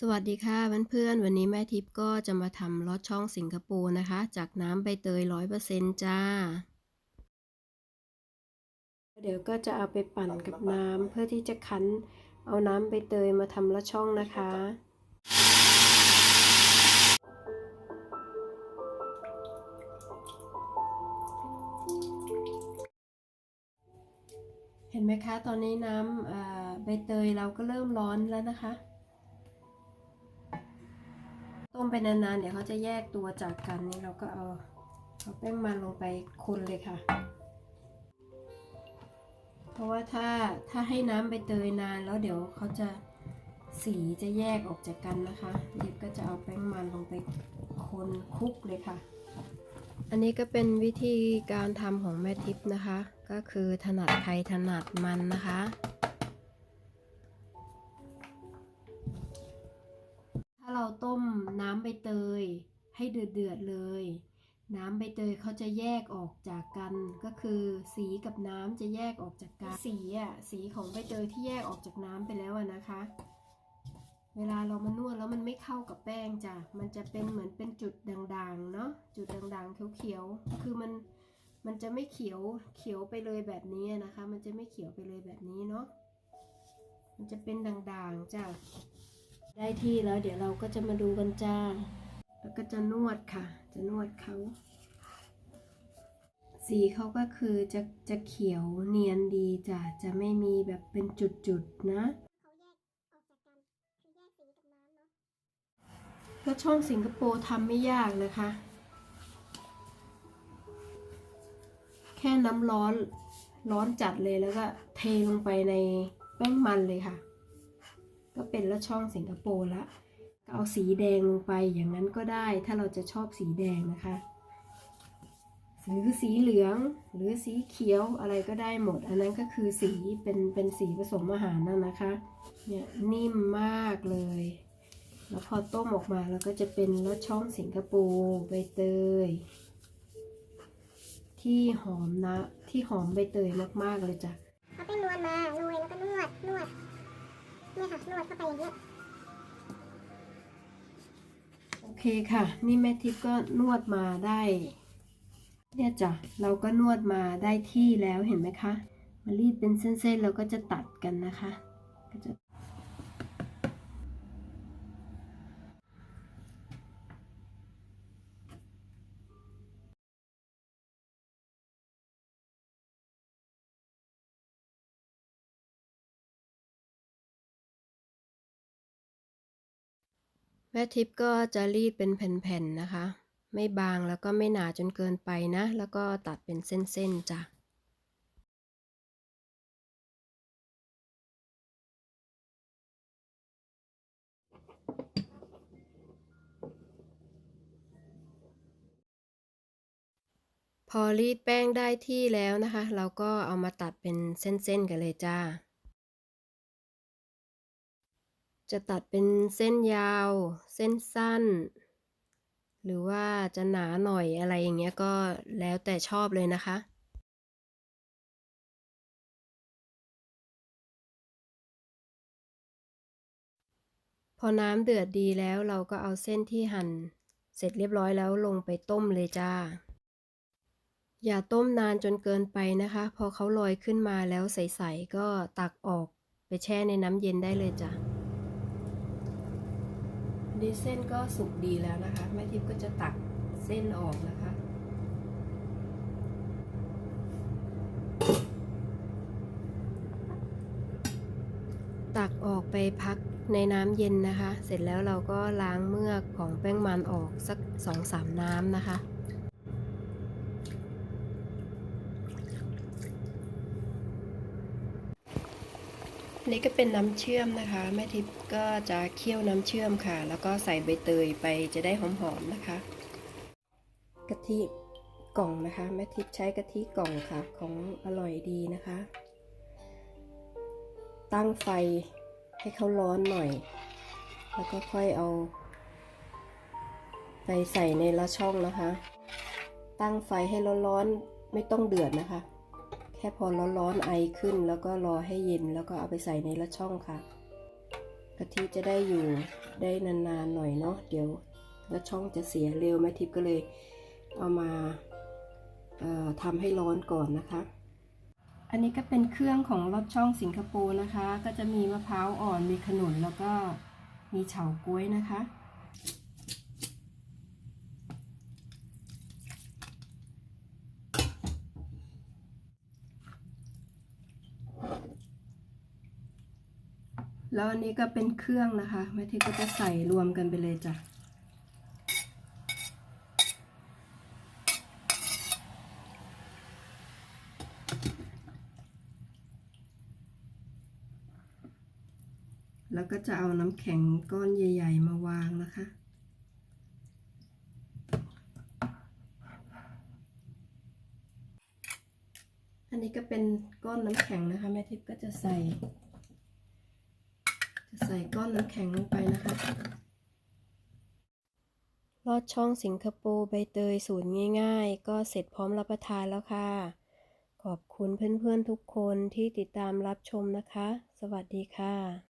สวัสดีค่ะเพื่อนๆวันนี้แม่ทิพย์ก็จะมาทำลอดช่องสิงคโปร์นะคะ จากน้ำใบเตยร้อยเปอร์เซ็นต์จ้า เดี๋ยวก็จะเอาไปปั่นกับน้ำเพื่อที่จะคั้นเอาน้ำใบเตยมาทำลอดช่องนะคะเห็นไหมคะ ตอนนี้น้ำอ่าใบเตยเราก็เริ่มร้อนแล้วนะคะ ต้มไปนานๆ เดี๋ยวเขาจะแยกตัวจากกันนี่เราก็เอาเอาแป้งมันลงไปคนเลยค่ะ เพราะว่าถ้าถ้าให้น้ำใบเตยนานแล้วเดี๋ยวเขาจะสีจะแยกออกจากกันนะคะเดี๋ยวก็จะเอาแป้งมันลงไปคนคลุกเลยค่ะ อันนี้ก็เป็นวิธีการทำของแม่ทิพย์นะคะ ก็คือถนัดใครถนัดมันนะคะ เราต้มน้ำใบเตยให้เดือดๆเลย น้ำใบเตยเขาจะแยกออกจากกัน ก็คือสีกับน้ำจะแยกออกจากกัน สีอะสีของใบเตยที่แยกออกจากน้ำไปแล้วนะคะ เวลาเรามานวดแล้วมันไม่เข้ากับแป้งจ้ะ มันจะเป็นเหมือนเป็นจุดด่างๆเนาะ จุดด่างๆเขียวๆ คือมันมันจะไม่เขียวเขียวไปเลยแบบนี้นะคะ มันจะไม่เขียวไปเลยแบบนี้เนาะ มันจะเป็นด่างๆจ้ะ ได้ที่แล้วเดี๋ยวเราก็จะมาดูกันจ้า แล้วก็จะนวดค่ะ จะนวดเขา สีเขาก็คือจะจะเขียวเนียนดีจ้ะ จะไม่มีแบบเป็นจุดๆนะก็ช่องสิงคโปร์ทำไม่ยากนะคะ แค่น้ำร้อนร้อนจัดเลยแล้วก็เทลงไปในแป้งมันเลยค่ะ ก็เป็นละช่องสิงคโปร์ละก็เอาสีแดงลงไปอย่างนั้นก็ได้ ถ้าเราจะชอบสีแดงนะคะหรือสีเหลืองหรือสีเขียวอะไรก็ได้หมด อันนั้นก็คือสีเป็นเป็นสีผสมอาหารนั่นนะคะเนี่ยนิ่มมากเลย แล้วพอต้มออกมาแล้วก็จะเป็นรสช่องสิงคโปร์ใบเตย ที่หอมนะที่หอมใบเตยมากๆเลยจ้ะเอาแป้งนวลมาโรยแล้วก็นวดนวด เนี่ยค่ะนวดเข้าไปอย่างเงี้ยโอเคค่ะ นี่แม่ทิพย์ก็นวดมาได้ เนี่ยจ้ะเราก็นวดมาได้ที่แล้วเห็นไหมคะมารีดเป็นเส้นๆเราก็จะตัดกันนะคะ ก็จะ แม่ทิพย์ก็จะรีดเป็นแผ่นๆนะคะ ไม่บางแล้วก็ไม่หนาจนเกินไปนะ แล้วก็ตัดเป็นเส้นๆจ้ะพอรีดแป้งได้ที่แล้วนะคะ เราก็เอามาตัดเป็นเส้นๆกันเลยจ้า จะตัดเป็นเส้นยาว เส้นสั้น หรือว่าจะหนาหน่อยอะไรอย่างเงี้ยก็แล้วแต่ชอบเลยนะคะพอน้ำเดือดดีแล้วเราก็เอาเส้นที่หั่นเสร็จเรียบร้อยแล้วลงไปต้มเลยจ้า อย่าต้มนานจนเกินไปนะคะ พอเขาลอยขึ้นมาแล้วใสๆก็ตักออกไปแช่ในน้ำเย็นได้เลยจ้ะ ดีเส้นก็สุกดีแล้วนะคะ แม่ทิพย์ก็จะตักเส้นออกนะคะ ตักออกไปพักในน้ำเย็นนะคะ เสร็จแล้วเราก็ล้างเมือกของแป้งมันออกสักสองสามน้ำนะคะ นนี้ก็เป็นน้ำเชื่อมนะคะ แม่ทิพย์ก็จะเคี่ยวน้ำเชื่อมค่ะ แล้วก็ใส่ใบเตยไปจะได้หอมๆนะคะ กะทิกล่องนะคะ แม่ทิพย์ใช้กะทิกล่องค่ะ ของอร่อยดีนะคะ ตั้งไฟให้เขาร้อนหน่อย แล้วก็ค่อยเอา ไปใส่ในละช่องนะคะ ตั้งไฟให้ร้อนๆไม่ต้องเดือดนะคะ ค่พอร้อนๆไอขึ้น แล้วก็รอให้เย็นแล้วก็เอาไปใส่ในละช่องค่ะ กะทิจะได้อยู่ได้นานๆหน่อยเนาะเดี๋ยวล้วช่องจะเสียเร็วแม่ทิพย์ก็เลยเอามาทำให้ร้อนก่อนนะคะ อันนี้ก็เป็นเครื่องของรสช่องสิงคโปร์นะคะ ก็จะมีมะพร้าวอ่อนมีขนุนแล้วก็มีเฉาก๊วยนะคะ แล้วอันนี้ก็เป็นเครื่องนะคะแม่ทิพย์ก็จะใส่รวมกันไปเลยจ้ะแล้วก็จะเอาน้ำแข็งก้อนใหญ่ ๆ มาวางนะคะ อันนี้ก็เป็นก้อนน้ำแข็งนะคะแม่ทิพย์ก็จะใส่ ส่ก้อนน้ำแข็งลงไปนะคะลอดช่องสิงคโปร์ใบเตยสูตรง่ายๆ ก็เสร็จพร้อมรับประทานแล้วค่ะ ขอบคุณเพื่อนๆทุกคนที่ติดตามรับชมนะคะ สวัสดีค่ะ